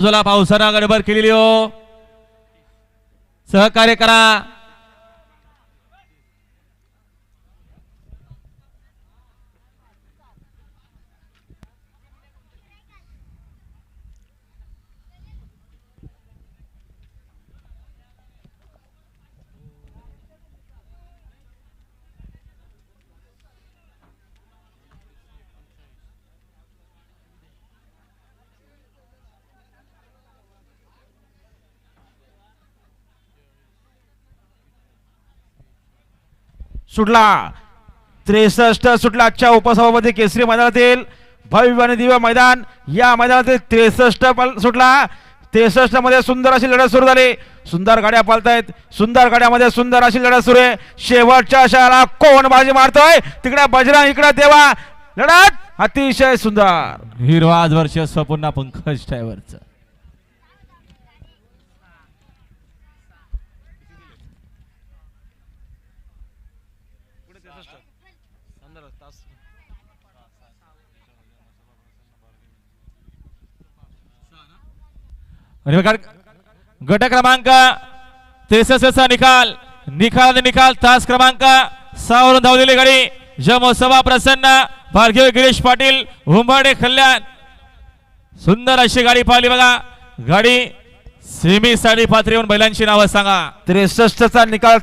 बाजूला पावसानं गडबड केलेली हो. सहकार्य करा. सुटला. त्रेसष्ट सुटला. आजच्या उपसभापती केसरी मैदानातील भव्य आणि दिव्य मैदान या मैदानातील त्रेसष्ट पल- सुटला. त्रेसष्टमध्ये सुंदर अशी लढत सुरू झाली. सुंदर गाड्या पालतायत सुंदर गाड्यामध्ये सुंदर अशी लढत सुरू आहे. शेवटच्या शहराला कोण बाजी मारतोय? तिकडे बजरा इकडे देवा. लढत अतिशय सुंदर. हिरवाज वर्ष पुन्हा पंकज ड्रायव्हरचं आणि बघा, गट क्रमांक त्रेसष्टचा निकाल. निकाल निकाल तास क्रमांक सहावरून धावलेली गाडी. जमोत्सवा प्रसन्न. भार्गव गिरीश पाटील उंबाडे कल्याण सुंदर अशी गाडी पाहिली बघा. गाडी सेमी साडी पात्रीवर बैलांची नावं सांगा. त्रेसष्टचा निकाल